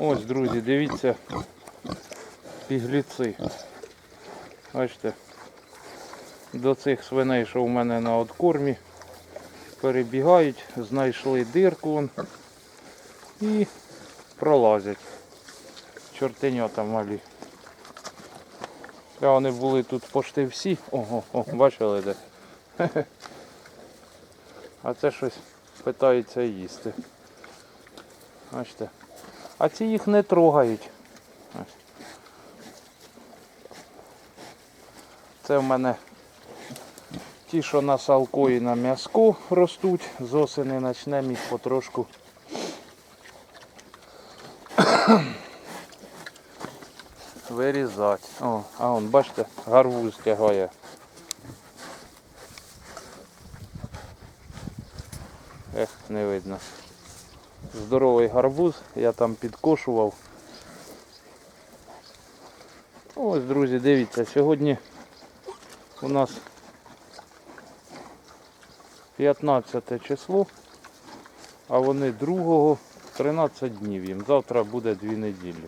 Ось, друзі, дивіться, пігліци. Бачите, до цих свиней, що у мене на откормі, перебігають, знайшли дирку вон, і пролазять. Чортенята малі. А вони були тут почти всі. Ого, о, бачили де? А це щось питається їсти. Бачите. А ці їх не трогають. Це в мене ті, що на салко і на м'язку ростуть, з осени почнемо їх потрошку. Вирізати. О, а он, бачите, гарвуз тягає. Ех, не видно. Здоровий гарбуз, я там підкошував. Ось, друзі, дивіться, сьогодні у нас 15 число, а вони 2 13 днів їм. Завтра буде 2 неділі.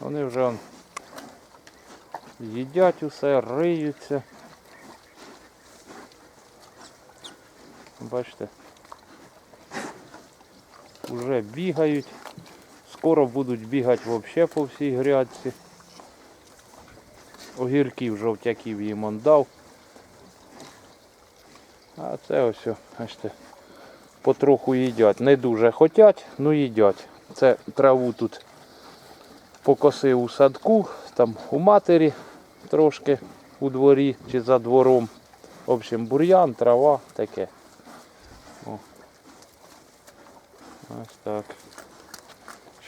Вони вже їдять усе, риються. Бачите? Уже бігають. Скоро будуть бігати взагалі по всій грядці. Огірків жовтяків їм он дав. А це ось, бачите, потроху їдять. Не дуже хотять, ну їдять. Це траву тут покосив у садку, там у матері трошки у дворі чи за двором. В общем, бур'ян, трава, таке. О. Ось так.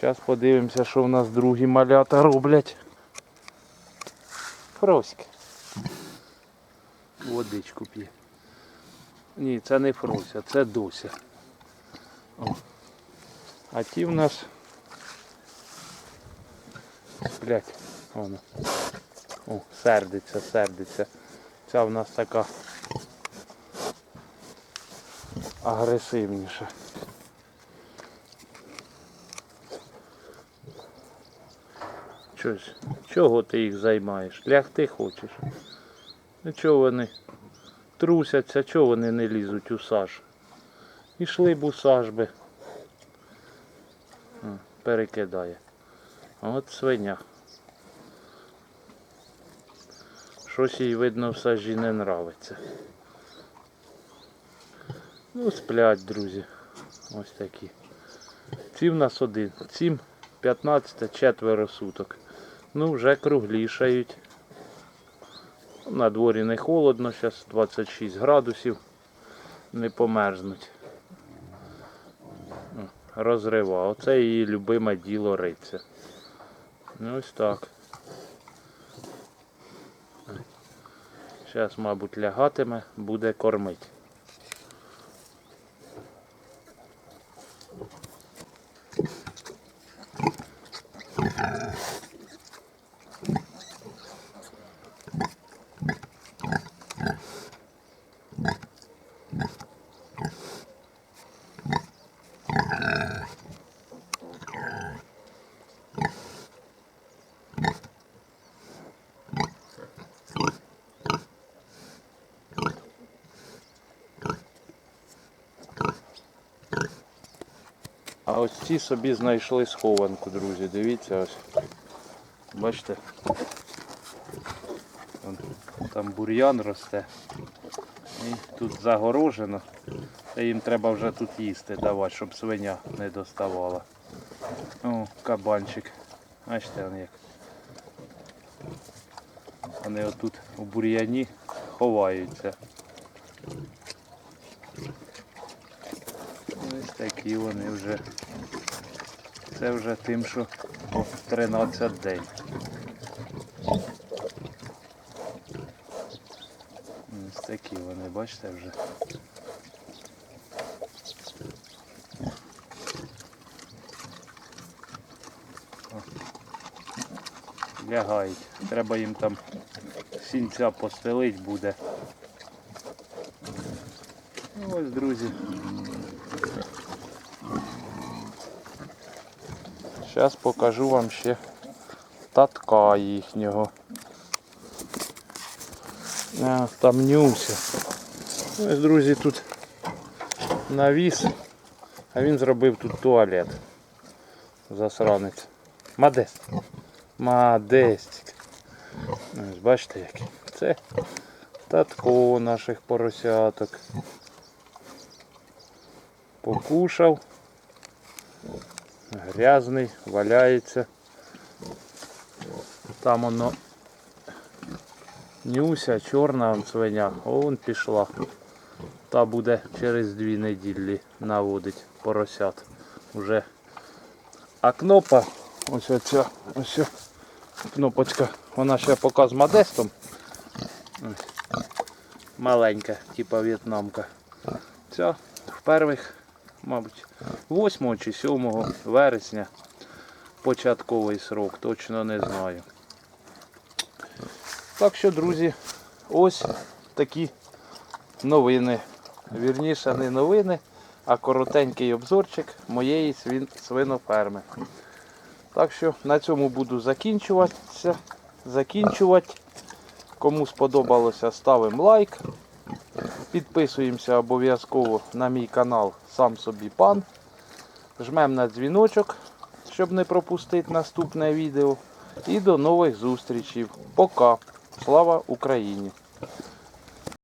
Зараз подивимося, що в нас другі малята роблять. Фроська. Водичку п'є. Ні, це не Фрося, це Дося. О. А ті в нас Блять, воно. О, сердиться, сердиться. Ця в нас така агресивніша. Щось, чого ти їх займаєш? Лягти хочеш? Ну чого вони трусяться, чого вони не лізуть у саж? Ішли б у саж би. Перекидає. От свиня. Щось їй видно в сажі не нравиться. Ну, сплять, друзі. Ось такі. Ці в нас один. Цім 15 четверо суток. Ну, вже круглішають. На дворі не холодно, зараз 26 градусів. Не померзнуть. Розрива. Оце її любиме діло риться. Ну ось так. Зараз, мабуть, лягатиме, буде кормити. А ось ці собі знайшли схованку, друзі. Дивіться ось. Бачите? Там бур'ян росте. І тут загорожено. Та їм треба вже тут їсти давати, щоб свиня не доставала. О, кабанчик. Бачите вони як. Вони отут у бур'яні ховаються. Ось такі вони вже. Це вже тим, що по 13 день. Ось такі вони, бачите вже. Лягають. Треба їм там сінця постелить буде. Ну, Ось, друзі. Зараз покажу вам ще татка їхнього. А, там нюся. Ось, друзі, тут навіс, а він зробив тут туалет. Засранець. Модест. Модестик. Ось бачите який. Це татко наших поросяток. Покушав. Грязний, валяється. Там воно Нюся, чорна свиня, он пішла. Та буде через дві неділі наводить поросят. Уже. А кнопа, ось оця, ось кнопочка, вона ще поки з модестом. Маленька, типа в'єтнамка. Ця в перших, мабуть, 8 чи 7 вересня. Початковий срок, точно не знаю. Так що, друзі, ось такі новини. Вірніше, не новини, а коротенький обзорчик моєї свиноферми. Так що на цьому буду закінчуватися. Закінчувати. Кому сподобалося, ставимо лайк. Підписуємося обов'язково на мій канал Сам собі пан. Жмемо на дзвіночок, щоб не пропустити наступне відео. І до нових зустрічей. Пока. Слава Україні!